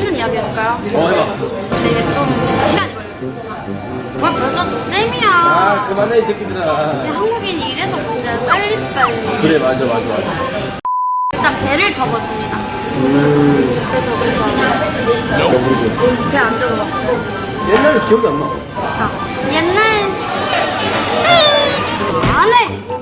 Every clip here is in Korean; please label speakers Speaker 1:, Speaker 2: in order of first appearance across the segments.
Speaker 1: 해볼까요?
Speaker 2: 어 해봐
Speaker 1: 근데 이게 좀 시간이 걸려요. 뭘 벌써.
Speaker 2: 아 그만해 이 새끼들아
Speaker 1: 한국인이 이래서 문제야. 빨리빨리.
Speaker 2: 그래 맞아 맞아 맞아
Speaker 1: 일단 배를 접어줍니다.
Speaker 2: 음
Speaker 1: 배 접은
Speaker 2: 내가 모르지
Speaker 1: 거는 배안 접어봤고.
Speaker 2: 옛날에 기억이 안나
Speaker 1: 자, 옛날 안 해.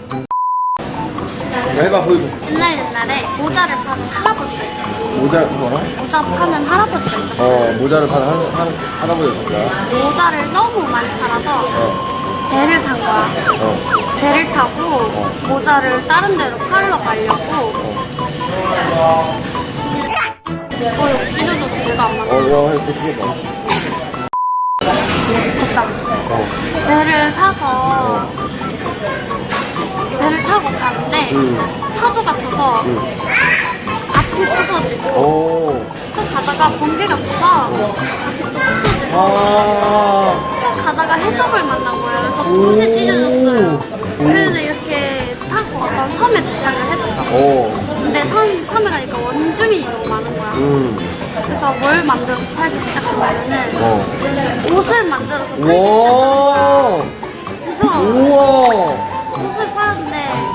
Speaker 2: 야, 해봐 보여줘
Speaker 1: 옛날 옛날에 모자를 파는 할아버지가 있어요.
Speaker 2: 모자 뭐라?
Speaker 1: 모자 파는 할아버지가 있어요.
Speaker 2: 어 모자를 파는 할, 할, 할아버지였을까
Speaker 1: 모자를 너무 많이 팔아서
Speaker 2: 어
Speaker 1: 배를 산 거야.
Speaker 2: 어.
Speaker 1: 배를 타고 모자를 다른 데로 팔러 가려고 어 이거 찢어져서 배가 안 맞아.
Speaker 2: 어, 야, 이렇게 죽여봐.
Speaker 1: 됐다.
Speaker 2: 어.
Speaker 1: 배를 사서 파도가 쳐서
Speaker 2: 응.
Speaker 1: 앞이 부서지고
Speaker 2: 오.
Speaker 1: 또 가다가 번개가 쳐서 앞이 또 부서지고
Speaker 2: 아.
Speaker 1: 또 가다가 해적을 만난 거예요. 그래서
Speaker 2: 오.
Speaker 1: 옷이 찢어졌어요. 그래서 이렇게 타고 어떤 섬에 도착을 했어.
Speaker 2: 오.
Speaker 1: 근데 섬, 섬에 가니까 원주민이 너무 많은 거야.
Speaker 2: 음.
Speaker 1: 그래서 뭘 만들어 서 팔기 시작하면은
Speaker 2: 어.
Speaker 1: 옷을 만들어서 팔기 시작한
Speaker 2: 와.
Speaker 1: 거야. 그래서
Speaker 2: 우와.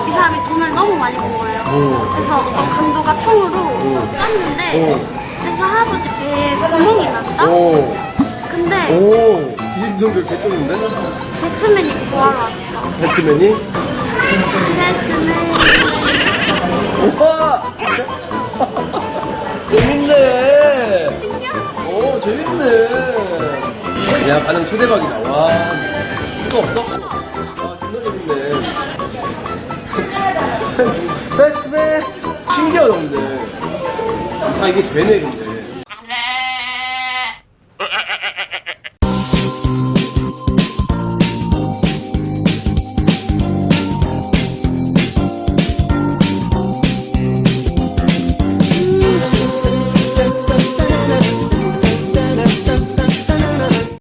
Speaker 1: 이 사람이 돈을 너무 많이 번 거예요.
Speaker 2: 응.
Speaker 1: 그래서 어떤 강도가 총으로
Speaker 2: 응.
Speaker 1: 쐈는데
Speaker 2: 응.
Speaker 1: 그래서 할아버지 배에 구멍이 났다?
Speaker 2: 오.
Speaker 1: 근데
Speaker 2: 오. 이정도 개쩌는데?
Speaker 1: 배트맨이 구하러 왔어.
Speaker 2: 배트맨이?
Speaker 1: 배트맨
Speaker 2: 우와. 재밌네.
Speaker 1: 신기하지?
Speaker 2: 오, 재밌네. 야, 반응 초대박이다. 와. 이거 없어? 신기하다, 근데. 다 이게 되네, 근데.